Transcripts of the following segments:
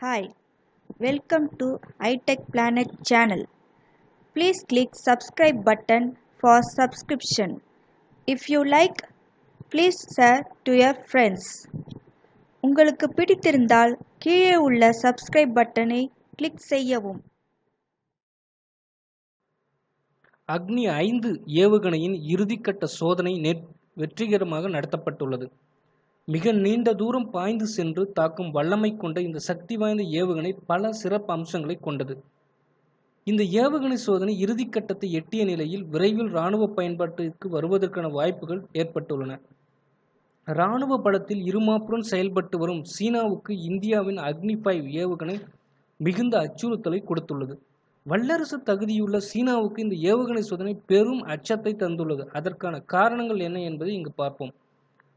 Hi, welcome to iTech Planet channel. Please click subscribe button for subscription. If you like, please share to your friends. உங்களுக்கு பிடித்திருந்தால் கீழே உள்ள subscribe பட்டனை click செய்யவும் அக்னி ஐந்து ஏவுகணையின் இறுதிக்கட்ட சோதனை நெட் வெற்றிகரமாக நடத்தப்பட்டுள்ளது மிக நீண்ட தூரம் பாய்ந்து சென்று தாக்கும் வல்லமை கொண்ட இந்த சக்தி வாய்ந்த ஏவுகணை பல சிறப்பு அம்சங்களை கொண்டது. இந்த ஏவுகணை சோதனை இறுதிக்கட்டத்தை எட்டிய நிலையில் விரைவில் இராணுவ பயன்பாட்டிற்கு வருவதற்கான வாய்ப்புகள் ஏற்பட்டுள்ளன. இராணுவ பலத்தில் இருமாப்புடன் செயல்பட்டு வரும் சீனாவுக்கு இந்தியாவின் அக்னி ஃபைவ் ஏவுகணை மிகுந்த அச்சுறுத்தலை கொடுத்துள்ளது. வல்லரசு தகுதியுள்ள சீனாவுக்கு இந்த ஏவுகணை சோதனை பெரும் அச்சத்தை தந்துள்ளது. அதற்கான காரணங்கள் என்ன என்பதை இங்கு பார்ப்போம்.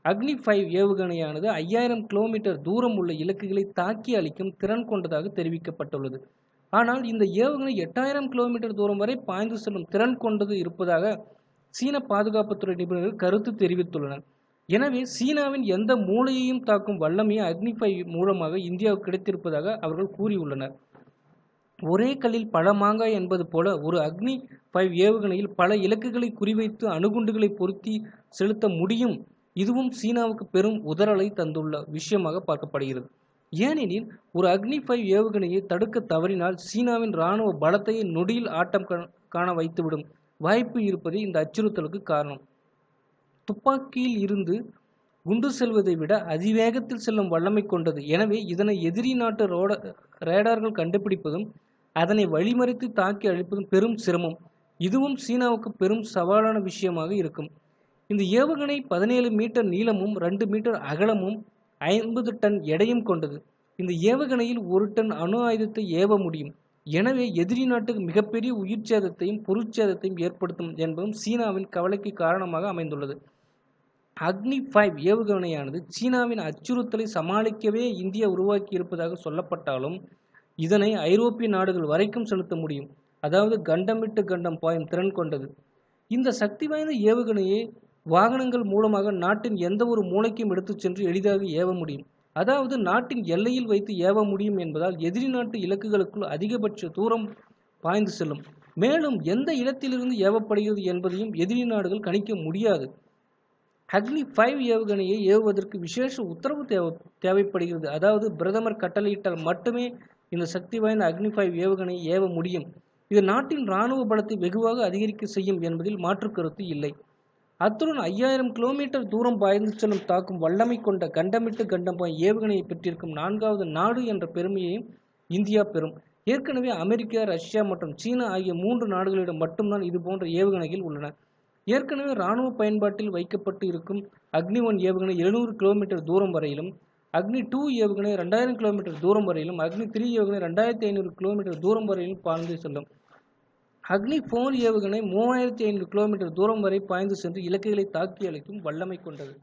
அக்னி ஃபைவ் ஏவுகணையானது ஐயாயிரம் கிலோமீட்டர் தூரம் உள்ள இலக்குகளை தாக்கி அளிக்கும் திறன் கொண்டதாக தெரிவிக்கப்பட்டுள்ளது. ஆனால் இந்த ஏவுகணை எட்டாயிரம் கிலோமீட்டர் தூரம் வரை பாய்ந்து செல்லும் திறன் கொண்டது இருப்பதாக சீன பாதுகாப்புத்துறை நிபுணர்கள் கருத்து தெரிவித்துள்ளனர். எனவே சீனாவின் எந்த மூளையையும் தாக்கும் வல்லமையை அக்னி ஃபைவ் மூலமாக இந்தியாவுக்கு கிடைத்திருப்பதாக அவர்கள் கூறியுள்ளனர். ஒரே கல்லில் பல மாங்காய் என்பது போல ஒரு அக்னி ஃபைவ் ஏவுகணையில் பல இலக்குகளை குறிவைத்து அணுகுண்டுகளை பொருத்தி செலுத்த முடியும் இதுவும் சீனாவுக்கு பெரும் உதறலை தந்துள்ள விஷயமாக பார்க்கப்படுகிறது. ஏனெனில் ஒரு அக்னி ஃபைவ் ஏவுகணையை தடுக்க தவறினால் சீனாவின் இராணுவ பலத்தையே நொடியில் ஆட்டம் காண வைத்துவிடும் வாய்ப்பு இருப்பதே இந்த அச்சுறுத்தலுக்கு காரணம். துப்பாக்கியில் இருந்து குண்டு செல்வதை விட அதிவேகத்தில் செல்லும் வல்லமை கொண்டது. எனவே இதனை எதிரி நாட்டு ரோட ரேடார்கள் கண்டுபிடிப்பதும் அதனை வழிமறித்து தாக்கி அழிப்பதும் பெரும் சிரமம். இதுவும் சீனாவுக்கு பெரும் சவாலான விஷயமாக இருக்கும். இந்த ஏவுகணை பதினேழு மீட்டர் நீளமும் ரெண்டு மீட்டர் அகலமும் ஐம்பது டன் எடையும் கொண்டது. இந்த ஏவுகணையில் ஒரு டன் அணு ஆயுதத்தை ஏவ முடியும். எனவே எதிரி நாட்டுக்கு மிகப்பெரிய உயிர் சேதத்தையும் பொருட்சேதத்தையும் ஏற்படுத்தும் என்பதும் சீனாவின் கவலைக்கு காரணமாக அமைந்துள்ளது. அக்னி ஃபைவ் ஏவுகணையானது சீனாவின் அச்சுறுத்தலை சமாளிக்கவே இந்தியா உருவாக்கி இருப்பதாக சொல்லப்பட்டாலும் இதனை ஐரோப்பிய நாடுகள் வரைக்கும் செலுத்த முடியும். அதாவது கண்டமிட்டு கண்டம் பாயும் திறன் கொண்டது. இந்த சக்தி வாய்ந்த ஏவுகணையை வாகனங்கள் மூலமாக நாட்டின் எந்த ஒரு மூளைக்கும் எடுத்துச் சென்று எளிதாக ஏவ முடியும். அதாவது நாட்டின் எல்லையில் வைத்து ஏவ முடியும் என்பதால் எதிரி நாட்டு இலக்குகளுக்குள் அதிகபட்ச தூரம் பாய்ந்து செல்லும். மேலும் எந்த இடத்திலிருந்து ஏவப்படுகிறது என்பதையும் எதிரி நாடுகள் கணிக்க முடியாது. அக்னி ஃபைவ் ஏவுகணையை ஏவுவதற்கு விசேஷ உத்தரவு தேவை தேவைப்படுகிறது. அதாவது பிரதமர் கட்டளையிட்டால் மட்டுமே இந்த சக்தி வாய்ந்த அக்னி ஃபைவ் ஏவுகணையை ஏவ முடியும். இது நாட்டின் இராணுவ பலத்தை வெகுவாக அதிகரிக்க செய்யும் என்பதில் மாற்று கருத்து இல்லை. அத்துடன் ஐயாயிரம் கிலோமீட்டர் தூரம் பாய்ந்து செல்லும் தாக்கும் வல்லமை கொண்ட கண்டமிட்டு கண்டம் ஏவுகணையை பெற்றிருக்கும் நான்காவது நாடு என்ற பெருமையையும் இந்தியா பெறும். ஏற்கனவே அமெரிக்கா ரஷ்யா மற்றும் சீனா ஆகிய மூன்று நாடுகளிடம் மட்டும்தான் இது போன்ற ஏவுகணைகள் உள்ளன. ஏற்கனவே இராணுவ பயன்பாட்டில் வைக்கப்பட்டு இருக்கும் அக்னி ஒன் ஏவுகணை எழுநூறு கிலோமீட்டர் தூரம் வரையிலும் அக்னி டூ ஏவுகணை ரெண்டாயிரம் கிலோமீட்டர் தூரம் வரையிலும் அக்னி த்ரீ ஏவுகணை ரெண்டாயிரத்தி ஐநூறு கிலோமீட்டர் தூரம் வரையிலும் பாய்ந்து செல்லும். அக்னி போர் ஏவுகணை மூவாயிரத்தி ஐநூறு கிலோமீட்டர் தூரம் வரை பாய்ந்து சென்று இலக்குகளை தாக்கி அழைக்கும் வல்லமை கொண்டது.